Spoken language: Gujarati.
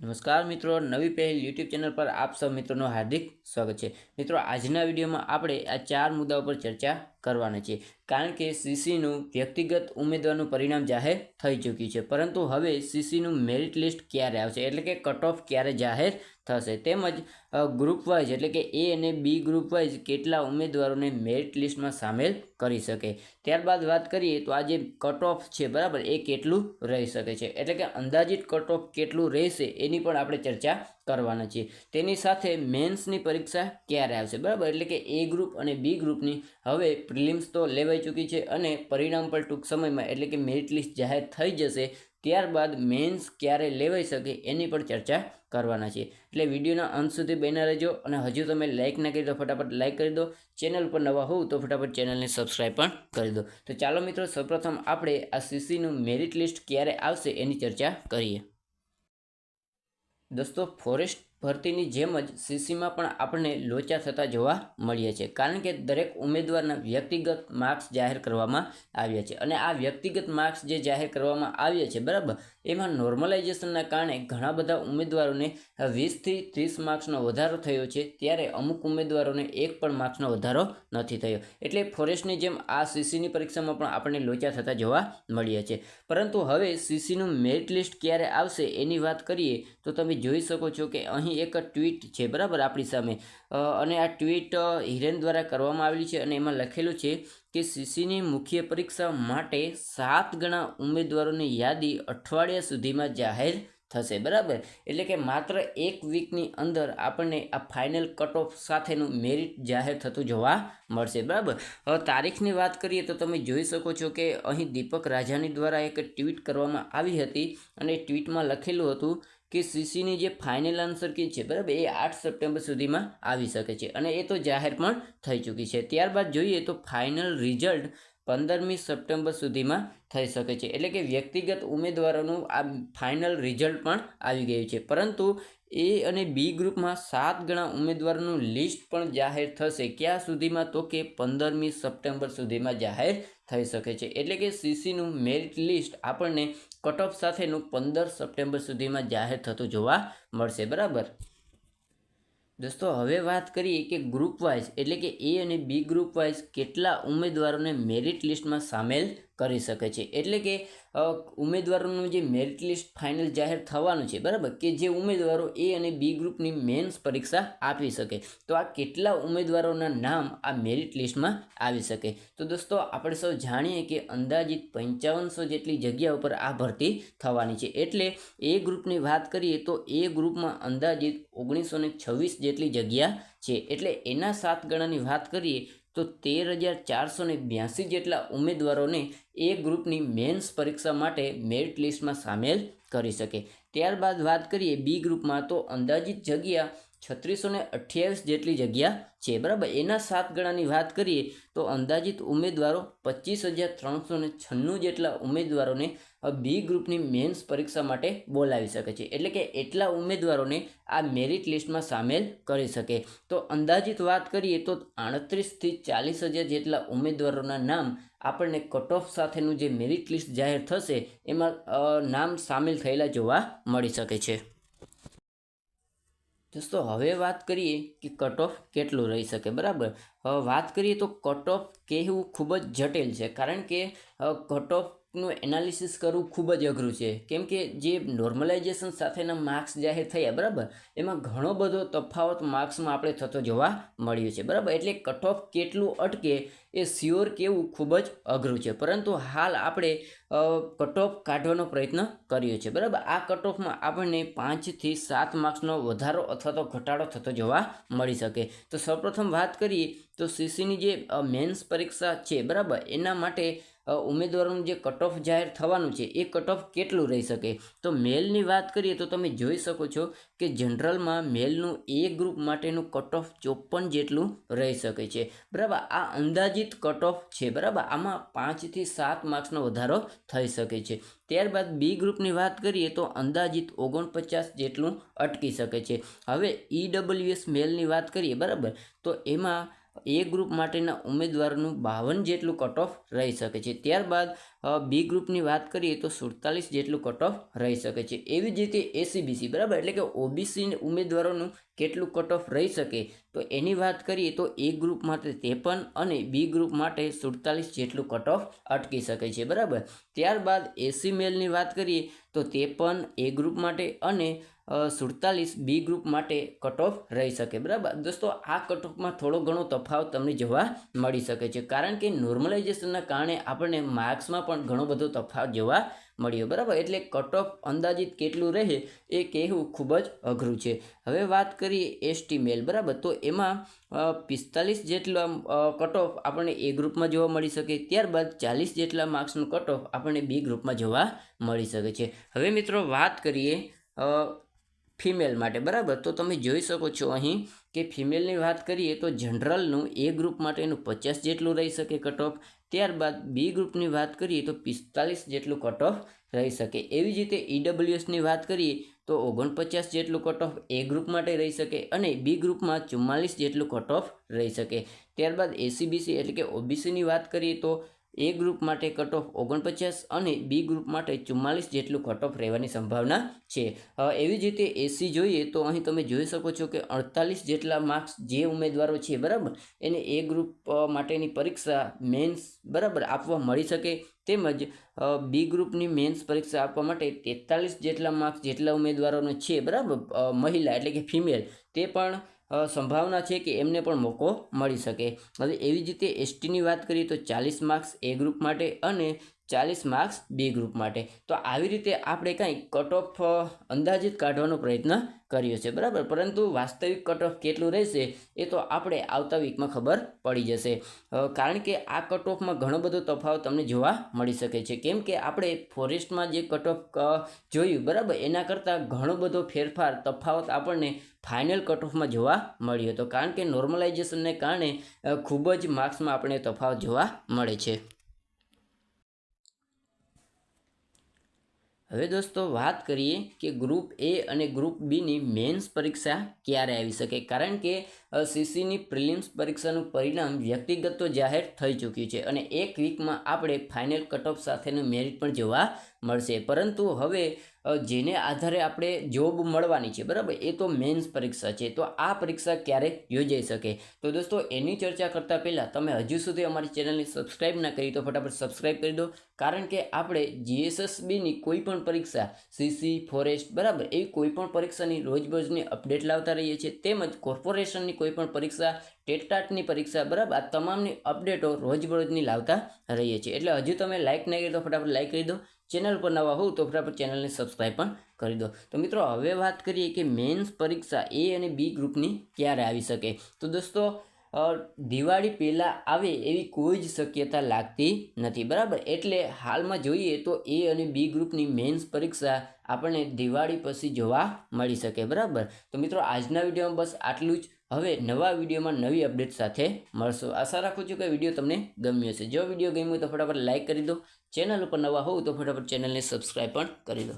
નમસ્કાર મિત્રો, નવી પહેલ યુટ્યુબ ચેનલ પર આપ સૌ મિત્રોનું હાર્દિક સ્વાગત છે. મિત્રો, આજના વિડીયોમાં આપણે આ ચાર મુદ્દાઓ પર ચર્ચા કરવાના છીએ. કારણ કે સીસીનું વ્યક્તિગત ઉમેદવારનું પરિણામ જાહેર થઈ ચૂક્યું છે. પરંતુ હવે સીસીનું મેરિટ લિસ્ટ ક્યારે આવશે? એટલે કે કટ ઓફ ક્યારે જાહેર થશે? તેમજ ગ્રુપ વાઇઝ એટલે કે એ અને બી ગ્રુપ વાઇઝ કેટલા ઉમેદવારોને મેરિટ લિસ્ટમાં સામેલ કરી શકે? ત્યારબાદ વાત કરીએ તો આ જે કટ ઓફ છે, બરાબર, એ કેટલું રહી શકે છે? એટલે કે અંદાજિત કટ ઓફ કેટલું રહેશે એની પણ આપણે ચર્ચા કરવાના છીએ. તેની સાથે મેન્સની પરીક્ષા ક્યારે આવશે? બરાબર? એટલે કે એ ગ્રુપ અને બી ગ્રુપની હવે પ્રિલિમ્સ તો લેવાઈ ચૂકી છે અને પરિણામ પણ ટૂંક સમયમાં એટલે કે મેરિટ લિસ્ટ જાહેર થઈ જશે, ત્યારબાદ મેન્સ ક્યારે લેવાઈ શકે એની પણ ચર્ચા કરવાના છે એટલે વિડીયોના અંત સુધી બન્યા રહેજો અને હજુ તમે લાઇક ના કરી તો ફટાફટ લાઇક કરી દો. ચેનલ પર નવા હોવ તો ફટાફટ ચેનલને સબસ્ક્રાઈબ પણ કરી દો. તો ચાલો મિત્રો, સૌપ્રથમ આપણે આ સીસીનું મેરિટ લિસ્ટ ક્યારે આવશે એની ચર્ચા કરીએ. દોસ્તો, ફોરેસ્ટ ભરતીની જેમ જ સીસીમાં પણ આપણને લોચા થતા જોવા મળ્યા છે. કારણ કે દરેક ઉમેદવારના વ્યક્તિગત માર્ક્સ જાહેર કરવામાં આવ્યા છે. અને આ વ્યક્તિગત માર્ક્સ જે જાહેર કરવામાં આવ્યા છે, બરાબર? એમાં નોર્મલાઇઝેશનના કારણે ઘણા બધા ઉમેદવારોને વીસથી ત્રીસ માર્ક્સનો વધારો થયો છે, ત્યારે અમુક ઉમેદવારોને એક પણ માર્ક્સનો વધારો નથી થયો. એટલે ફોરેસ્ટની જેમ આ સીસીની પરીક્ષામાં પણ આપણને લોચા થતા જોવા મળ્યા છે. પરંતુ હવે સીસીનું મેરિટ લિસ્ટ ક્યારે આવશે એની વાત કરીએ, તો તમે જોઈ શકો છો કે અહીં એક ટ્વીટ છે, બરાબર, આપણી સામે. અને આ ટ્વીટ હિરેન દ્વારા કરવામાં આવેલી છે અને એમાં લખેલું છે કે સીસીની મુખ્ય પરીક્ષા માટે સાત ગણા ઉમેદવારોની યાદી અઠવાડિયા સુધીમાં જાહેર થશે, બરાબર? એટલે કે માત્ર એક વીકની અંદર આપણને આ ફાઇનલ કટ ઓફ સાથેનું મેરિટ જાહેર થતું જોવા મળશે, બરાબર? હવે તારીખની વાત કરીએ તો તમે જોઈ શકો છો કે અહીં દીપક રાજાની દ્વારા એક ટ્વીટ કરવામાં આવી હતી અને ટ્વીટમાં લખેલું હતું કે સીસીની જે ફાઇનલ આન્સર કી છે, બરાબર? એ આઠ સપ્ટેમ્બર સુધીમાં આવી શકે છે. અને એ તો જાહેર પણ થઈ ચૂકી છે. ત્યારબાદ જોઈએ તો ફાઇનલ રિઝલ્ટ પંદરમી સપ્ટેમ્બર સુધીમાં થઈ શકે છે. એટલે કે વ્યક્તિગત ઉમેદવારોનું આ ફાઇનલ રિઝલ્ટ પણ આવી ગયું છે. પરંતુ એ અને બી ગ્રુપમાં સાત ગણા ઉમેદવારોનું લિસ્ટ પણ જાહેર થશે ક્યાં સુધીમાં? તો કે પંદરમી સપ્ટેમ્બર સુધીમાં જાહેર થઈ શકે છે. એટલે કે સીસીનું મેરિટ લિસ્ટ આપણને કટ ઓફ સાથેનું પંદર સપ્ટેમ્બર સુધીમાં જાહેર થતું જોવા મળશે, બરાબર? દોસ્તો, હવે વાત કરીએ કે ગ્રુપ વાઇઝ એટલે કે એ અને બી ગ્રુપ વાઇઝ કેટલા ઉમેદવારોને મેરિટ લિસ્ટમાં સામેલ કરી શકે છે. એટલે કે ઉમેદવારોનું જે મેરિટ લિસ્ટ ફાઇનલ જાહેર થવાનું છે, બરાબર? કે જે ઉમેદવારો એ અને બી ગ્રુપની મેન્સ પરીક્ષા આપી શકે. તો આ કેટલા ઉમેદવારોના નામ આ મેરિટ લિસ્ટમાં આવી શકે? તો દોસ્તો, આપણે સૌ જાણીએ કે અંદાજિત પંચાવનસો જેટલી જગ્યા ઉપર આ ભરતી થવાની છે. એટલે એ ગ્રુપની વાત કરીએ તો એ ગ્રુપમાં અંદાજિત ઓગણીસો છવ્વીસ જેટલી જગ્યા છે. એટલે એના સાત ગણાની વાત કરીએ તો તેર હજાર ચારસો ને બ્યાસી જેટલા ઉમેદવારોને એ ગ્રુપની મેન્સ પરીક્ષા માટે મેરિટ લિસ્ટમાં સામેલ કરી શકે. ત્યારબાદ વાત કરીએ બી ગ્રુપમાં તો અંદાજિત જગ્યા છત્રીસો ને અઠ્યાવીસ જેટલી જગ્યા છે. બરાબર? એના સાત ગણાની વાત કરીએ તો અંદાજિત ઉમેદવારો પચીસ હજાર ત્રણસો ને છન્નું જેટલા ઉમેદવારોને બી ગ્રુપની મેન્સ પરીક્ષા માટે બોલાવી શકે છે. એટલે કે એટલા ઉમેદવારોને આ મેરિટ લિસ્ટમાં સામેલ કરી શકે. તો અંદાજિત વાત કરીએ તો આડત્રીસથી ચાલીસ હજાર જેટલા ઉમેદવારોના નામ આપણને કટ ઓફ સાથેનું જે મેરિટ લિસ્ટ જાહેર થશે, એમાં નામ સામેલ થયેલા જોવા મળી શકે છે. દોસ્તો હવે વાત કરીએ કે કટ ઓફ કેટલું રહી શકે, બરાબર? વાત કરીએ તો કટ ઓફ કહેવું ખૂબ જ જટિલ છે, કારણ કે કટ ઓફ નું એનાલિસિસ કરવું ખૂબ જ અઘરું છે. કેમ કે જે નોર્મલાઇઝેશન સાથેના માર્ક્સ જાહેર થયા, બરાબર? એમાં ઘણો બધો તફાવત માર્ક્સમાં આપણે થતો જોવા મળ્યો છે, બરાબર? એટલે કટ ઓફ કેટલું અટકે એ સ્યોર કેવું ખૂબ જ અઘરું છે. પરંતુ હાલ આપણે કટ ઓફ કાઢવાનો પ્રયત્ન કર્યો છે, બરાબર? આ કટ ઓફમાં આપણને પાંચથી સાત માર્ક્સનો વધારો અથવા તો ઘટાડો થતો જોવા મળી શકે. તો સૌપ્રથમ વાત કરીએ તો સીસીની જે મેન્સ પરીક્ષા છે, બરાબર? એના માટે ઉમેદવારોનું જે કટ ઓફ જાહેર થવાનું છે, એ કટ કેટલું રહી શકે? તો મેલની વાત કરીએ તો તમે જોઈ શકો છો કે જનરલમાં મેલનું એ ગ્રુપ માટેનું કટ ઓફ ચોપન જેટલું રહી શકે છે. બરાબર, આ અંદાજિત કટ ઓફ છે, બરાબર? આમાં પાંચથી સાત માર્ક્સનો વધારો થઈ શકે છે. ત્યારબાદ બી ગ્રુપની વાત કરીએ તો અંદાજિત ઓગણપચાસ જેટલું અટકી શકે છે. હવે ઈડબલ્યુએસ મેલની વાત કરીએ, બરાબર? તો એમાં એ ગ્રુપ માટેના ઉમેદવારોનું બાવન જેટલું કટ ઓફ રહી શકે છે. ત્યારબાદ બી ગ્રુપની વાત કરીએ તો સુડતાલીસ જેટલું કટ ઓફ રહી શકે છે. એવી જ રીતે એસીબીસી બરાબર? એટલે કે ઓબીસી ઉમેદવારોનું કેટલું કટ ઓફ રહી શકે? તો એની વાત કરીએ તો એ ગ્રુપ માટે ત્રેપન અને બી ગ્રુપ માટે સુડતાલીસ જેટલું કટ ઓફ અટકી શકે છે, બરાબર? ત્યારબાદ એસી મેલની વાત કરીએ તો ત્રેપન એ ગ્રુપ માટે અને સુડતાલીસ બી ગ્રુપ માટે કટ ઓફ રહી શકે. બરાબર? દોસ્તો, આ કટ થોડો ઘણો તફાવત તમને જોવા મળી શકે છે. કારણ કે નોર્મલાઇઝેશનના કારણે આપણને માર્ક્સમાં પણ ઘણો બધો તફાવત જોવા મળ્યો. બરાબર? એટલે કટ ઓફ અંદાજિત કેટલું રહે એ કહેવું ખૂબ જ અઘરું છે. હવે વાત કરીએ એસટી મેલ બરાબર? તો એમાં પિસ્તાલીસ જેટલા કટ ઓફ આપણને એ ગ્રુપમાં જોવા મળી શકે. ત્યારબાદ ચાલીસ જેટલા માર્ક્સનું કટ આપણને બી ગ્રુપમાં જોવા મળી શકે છે. હવે મિત્રો, વાત કરીએ ફિમેલ માટે, બરાબર? તો તમે જોઈ શકો છો અહીં કે ફિમેલની વાત કરીએ તો જનરલનું એ ગ્રુપ માટેનું પચાસ જેટલું રહી શકે કટ ઓફ. ત્યારબાદ બી ગ્રુપની વાત કરીએ તો પિસ્તાલીસ જેટલું કટ ઓફ રહી શકે. એવી જ રીતે ઈડબ્લ્યુએસની વાત કરીએ તો ઓગણપચાસ જેટલું કટ ઓફ એ ગ્રુપ માટે રહી શકે અને બી ગ્રુપમાં ચુમ્માલીસ જેટલું કટ ઓફ રહી શકે. ત્યારબાદ એસીબીસી એટલે કે ઓબીસીની વાત કરીએ તો એ ગ્રુપ માટે કટ ઓફ ઓગણપચાસ અને બી ગ્રુપ માટે ચુમ્માલીસ જેટલું કટ ઓફ રહેવાની સંભાવના છે. એવી જ રીતે એસી જોઈએ તો અહીં તમે જોઈ શકો છો કે અડતાલીસ જેટલા માર્ક્સ જે ઉમેદવારો છે, બરાબર? એને એ ગ્રુપ માટેની પરીક્ષા મેન્સ બરાબર, આપવા મળી શકે. તેમજ બી ગ્રુપની મેન્સ પરીક્ષા આપવા માટે તેતાલીસ જેટલા માર્ક્સ જેટલા ઉમેદવારોનો છે, બરાબર? મહિલા એટલે કે ફિમેલ તે પણ સંભાવના છે કે એમને પણ મોકો મળી શકે. હવે એવી જ રીતે એસટીની વાત કરીએ તો ચાલીસ માર્ક્સ એ ગ્રુપ માટે અને ચાલીસ માર્ક્સ બી ગ્રુપ માટે. તો આવી રીતે આપણે કાંઈ કટ ઓફ અંદાજિત કાઢવાનો પ્રયત્ન કર્યો છે. બરાબર? પરંતુ વાસ્તવિક કટ ઓફ કેટલું રહેશે એ તો આપણે આવતા વીકમાં ખબર પડી જશે. કારણ કે આ કટ ઓફમાં ઘણો બધો તફાવત તમને જોવા મળી શકે છે. કેમ કે આપણે ફોરેસ્ટમાં જે કટ ઓફ જોયું, બરાબર? એના કરતાં ઘણો બધો ફેરફાર, તફાવત આપણને ફાઇનલ કટ ઓફમાં જોવા મળ્યો હતો. કારણ કે નોર્મલાઇઝેશનને કારણે ખૂબ જ માર્ક્સમાં આપણે તફાવત જોવા મળે છે. હવે દોસ્તો, વાત કરીએ કે ગ્રુપ એ અને ગ્રુપ બીની મેન્સ પરીક્ષા ક્યારે આવી શકે? કારણ કે સીસીની પ્રિલિમ્સ પરીક્ષાનું પરિણામ વ્યક્તિગત તો જાહેર થઈ ચૂક્યું છે અને એક વીકમાં આપણે ફાઇનલ કટઓફ સાથેનું મેરિટ પણ જોવા મળશે. પરંતુ હવે જેને આધારે આપણે જોબ મળવાની છે, બરાબર? એ તો મેન્સ પરીક્ષા છે. તો આ પરીક્ષા ક્યારે યોજાઈ શકે? તો દોસ્તો, એની ચર્ચા કરતાં પહેલાં તમે હજુ સુધી અમારી ચેનલને સબસ્ક્રાઈબ ના કરી તો ફટાફટ સબસ્ક્રાઈબ કરી દો. કારણ કે આપણે જીએસએસબીની કોઈ પણ પરીક્ષા સીસી ફોરેસ્ટ બરાબર? એવી કોઈ પણ પરીક્ષાની રોજબરોજની અપડેટ લાવતા રહીએ છીએ. તેમજ કોર્પોરેશનની કોઈ પણ પરીક્ષા, ટેટટાટની પરીક્ષા, બરાબર? આ તમામની અપડેટો રોજબરોજની લાવતા રહીએ છીએ. એટલે હજુ તમે લાઇક નહીં કરી દો ફટાફટ લાઇક કરી દો. ચેનલ પર નવા હોવ તો ફટાફટ ચેનલને સબસ્ક્રાઈબ પણ કરી દો. તો મિત્રો, હવે વાત કરીએ કે મેન્સ પરીક્ષા એ અને બી ગ્રુપની ક્યારે આવી શકે? તો દોસ્તો દિવાળી પહેલાં આવે એવી કોઈ જ શક્યતા લાગતી નથી, બરાબર? એટલે હાલમાં જોઈએ તો એ અને બી ગ્રુપની મેન્સ પરીક્ષા આપણને દિવાળી પછી જોવા મળી શકે, બરાબર? તો મિત્રો, આજના વિડીયોમાં બસ આટલું જ. હવે નવા વિડીયોમાં નવી અપડેટ સાથે મળશો. આશા રાખું છું કે વીડિયો તમને ગમ્યો છે જો વીડિયો ગમ્યો તો ફટાફટ લાઇક કરી દો. ચેનલ ઉપર નવા હોવ તો ફટાફટ ચેનલને સબસ્ક્રાઈબ પણ કરી દો.